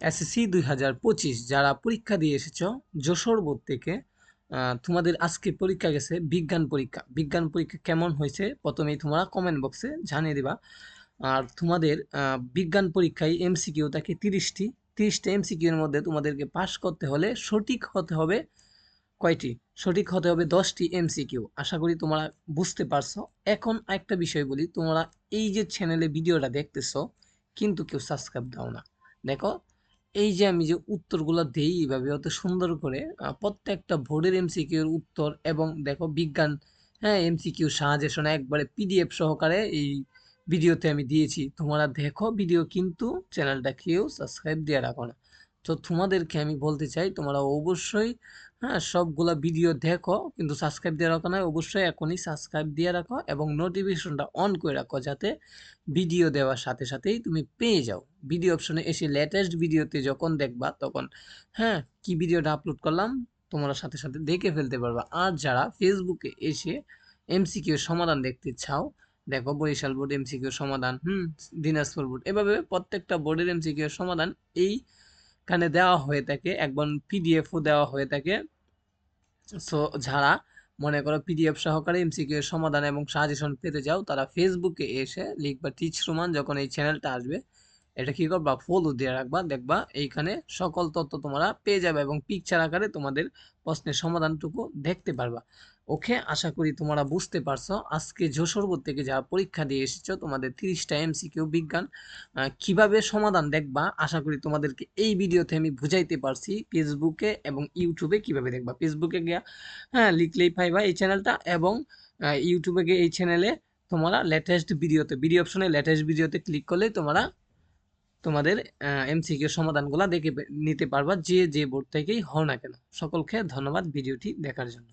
SSC দুই হাজার পঁচিশ, যারা পরীক্ষা দিয়ে এসেছ, যশোর বোর্ড থেকে তোমাদের আজকে পরীক্ষা গেছে বিজ্ঞান পরীক্ষা। বিজ্ঞান পরীক্ষা কেমন হয়েছে? প্রথমেই তোমরা কমেন্ট বক্সে জানিয়ে দিবা। আর তোমাদের বিজ্ঞান পরীক্ষায় এমসিকিউ থাকে তিরিশটি? তিরিশটা এমসিকিউ এর মধ্যে তোমাদেরকে পাশ করতে হলে সঠিক হতে হবে কয়টি? সঠিক হতে হবে দশটি এমসিকিউ আশা করি তোমরা বুঝতে পারছ। এখন একটা বিষয় বলি, তোমরা এই যে চ্যানেলে ভিডিওটা দেখতেছো, কিন্তু কেউ সাবস্ক্রাইব দাও না। দেখো এই যে আমি যে উত্তরগুলো দেই এইভাবে অত সুন্দর করে প্রত্যেকটা বোর্ডের এমসিকিউর উত্তর এবং দেখো বিজ্ঞান হ্যাঁ এমসিকিউ শোনা একবারে পিডিএফ সহকারে এই ভিডিওতে আমি দিয়েছি। তোমরা দেখো ভিডিও কিন্তু চ্যানেলটা কেউ সাবস্ক্রাইব দিয়ে রাখো না। তো তোমাদেরকে আমি বলতে চাই, তোমরা অবশ্যই হ্যাঁ সবগুলা ভিডিও দেখো, কিন্তু সাবস্ক্রাইব দিয়ে রাখো না, অবশ্যই এখনই সাবস্ক্রাইব দিয়ে রাখো এবং নোটিফিকেশনটা অন করে রাখো যাতে ভিডিও দেওয়ার সাথে সাথেই তুমি পেয়ে যাও। ভিডিও অপশনে এসে লেটেস্ট ভিডিওতে যখন দেখবা, তখন হ্যাঁ কি ভিডিওটা আপলোড করলাম, তোমরা সাথে সাথে দেখে ফেলতে পারবা। আর যারা ফেসবুকে এসে এমসিকিউ সমাধান দেখতে চাও, দেখো বরিশাল বোর্ড এমসিকিউ সমাধান, হুম, দিনাজপুর বোর্ড, এভাবে প্রত্যেকটা বোর্ডের এমসিকিউ সমাধান এইখানে দেওয়া হয়ে থাকে, একবার পিডিএফও দেওয়া হয়ে থাকে। সো যারা মনে করো পিডিএফ সহকারে এমসিকিউ সমাধান এবং সাজেশন পেতে চাও, তারা ফেসবুকে এসে লিখবা টিচ রুমান যখন এই চ্যানেলটা আসবে এটা কি করবা? ফলো দিয়ে রাখবা। দেখবা এইখানে সকল তথ্য তোমরা পেয়ে যাবে এবং পিকচার আকারে তোমাদের প্রশ্নের সমাধানটুকু দেখতে পারবা। ওকে আশা করি তোমরা বুঝতে পারছ। আজকে যশোর থেকে যারা পরীক্ষা দিয়ে এসেছ, তোমাদের তিরিশটা এমসিকিউ বিজ্ঞান কীভাবে সমাধান দেখবা? আশা করি তোমাদেরকে এই ভিডিওতে আমি বুঝাইতে পারছি ফেসবুকে এবং ইউটিউবে কীভাবে দেখবা। ফেসবুকে গিয়া হ্যাঁ লিখলেই পাইবা এই চ্যানেলটা এবং ইউটিউবে গিয়ে এই চ্যানেলে তোমরা লেটেস্ট ভিডিওতে ভিডিও অপশনে লেটেস্ট ভিডিওতে ক্লিক করলেই তোমরা তোমাদের এমসিকিউ সমাধানগুলো দেখে নিতে পারবা যে যে বোর্ড থেকেই হও না কেন। সকলকে ধন্যবাদ ভিডিওটি দেখার জন্য।